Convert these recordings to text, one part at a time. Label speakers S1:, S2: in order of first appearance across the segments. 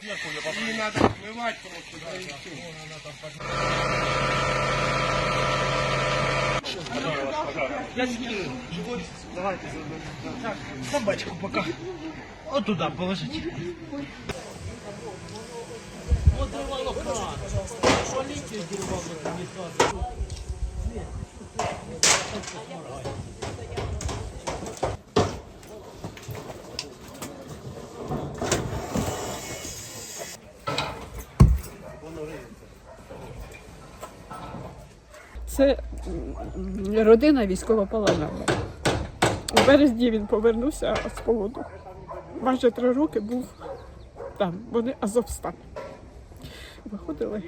S1: Піднімати просто, да.
S2: Я. Давайте Так, собачку пока. Вот туда положите. Вот рвало кран. Полицию дервало принесла.
S3: Це родина військовополоненого. У березні він повернувся з полону. Майже три роки був там. Вони Азовсталі. Виходили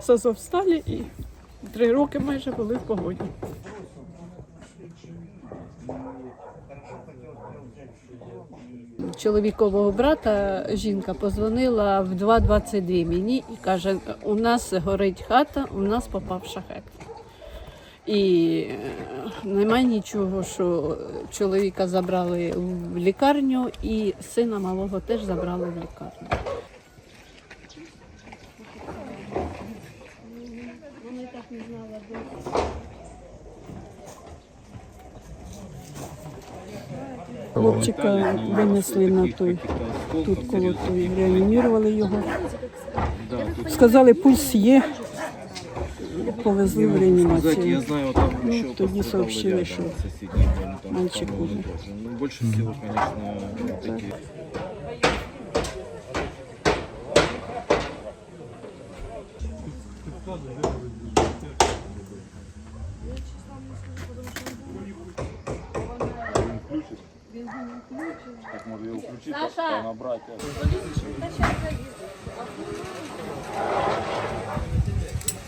S3: з Азовсталі і три роки майже були в погоні. Чоловікового брата жінка позвонила в 2.22 мені і каже: у нас горить хата, у нас попав шахет. І е, немає нічого, що чоловіка забрали в лікарню, і сина малого теж забрали в лікарню. Хлопчика винесли на той, тут коло той, реанімували його. Сказали, пульс є, повезли в
S4: Сказать, я
S3: реанімацію.
S4: знаю, там
S3: Ну,
S4: еще
S3: тоді
S4: пострадал
S3: сообщили,
S4: рядом
S3: що
S4: соседний дом, там
S3: мальчик
S4: по-моему,
S3: умер.
S4: тоже. Ну, больше всего, конечно, такие
S5: Так може його включити, та набрати.